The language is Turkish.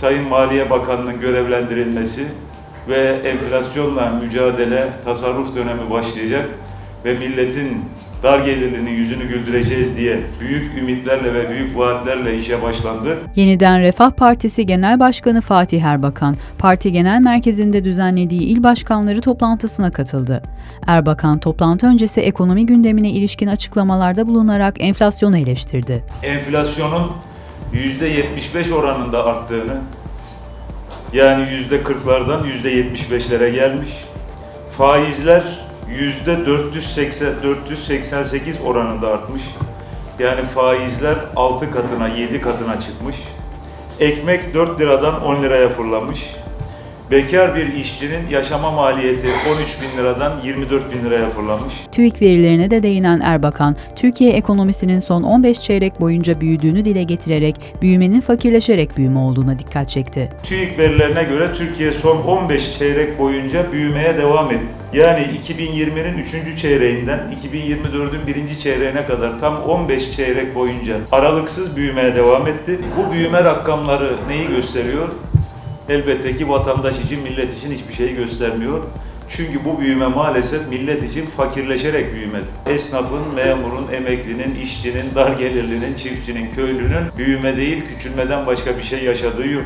Sayın Maliye Bakanı'nın görevlendirilmesi ve enflasyonla mücadele tasarruf dönemi başlayacak ve milletin dar gelirlinin yüzünü güldüreceğiz diye büyük ümitlerle ve büyük vaatlerle işe başlandı. Yeniden Refah Partisi Genel Başkanı Fatih Erbakan, parti genel merkezinde düzenlediği il başkanları toplantısına katıldı. Erbakan, toplantı öncesi ekonomi gündemine ilişkin açıklamalarda bulunarak enflasyonu eleştirdi. Enflasyonun %75 oranında arttığını, yani %40'lardan %75'lere gelmiş. Faizler %480 488 oranında artmış. Yani faizler 6 katına 7 katına çıkmış. Ekmek 4 liradan 10 liraya fırlamış. Bekar bir işçinin yaşama maliyeti 13 bin liradan 24 bin liraya fırlamış. TÜİK verilerine de değinen Erbakan, Türkiye ekonomisinin son 15 çeyrek boyunca büyüdüğünü dile getirerek büyümenin fakirleşerek büyüme olduğuna dikkat çekti. TÜİK verilerine göre Türkiye son 15 çeyrek boyunca büyümeye devam etti. Yani 2020'nin 3. çeyreğinden 2024'ün 1. çeyreğine kadar tam 15 çeyrek boyunca aralıksız büyümeye devam etti. Bu büyüme rakamları neyi gösteriyor? Elbette ki vatandaş için, millet için hiçbir şey göstermiyor. Çünkü bu büyüme maalesef millet için fakirleşerek büyümedi. Esnafın, memurun, emeklinin, işçinin, dar gelirlinin, çiftçinin, köylünün büyüme değil küçülmeden başka bir şey yaşadığı yok.